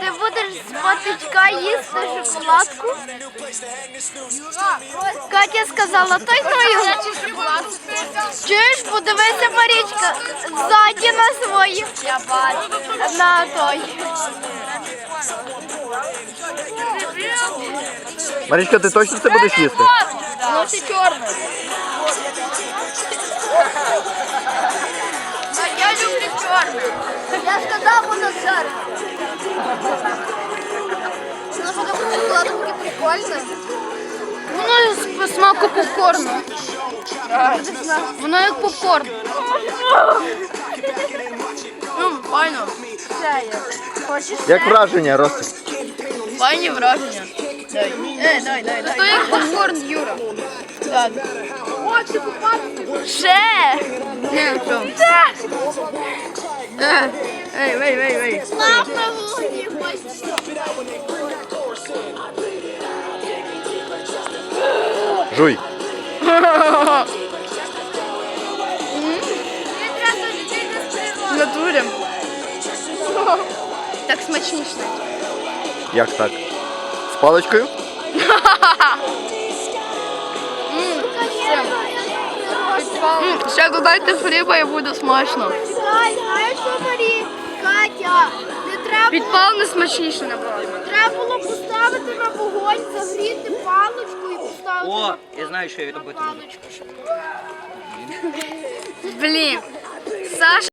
Ти будеш з патичка їсти шоколадку? Катя сказала, той знаю. Чуєш, подивися, Марічка, ззаді на свої. Я бачу. На той. Марічка, ти точно це будеш їсти? Ну, ти чорне. Я сказав, воно жаре. Що таке шоколаду таке прикольне? Воно з по смаку попкорну. Воно як попкорн. Ну, файно. Хочеш? Як враження, Ростик? Файні враження. Дай. Е, дай, дай, дай. То як попкорн, Юра. Так. Хоче купати. Ще. Не, що? Е, Ей, вей, вей, вей. Слав на вогні, Жуй. В натурі. Так смачніше. Як так? З паличкою? М, Ще додайте хліба і буде смачно. Чекай, знаєш що, Марі? Не треба, Підпал не смачніше набагато. треба було поставити на вогонь, загріти паличку і поставити О, на я знаю, що я робити буду. паличку. щоб Блін. Саша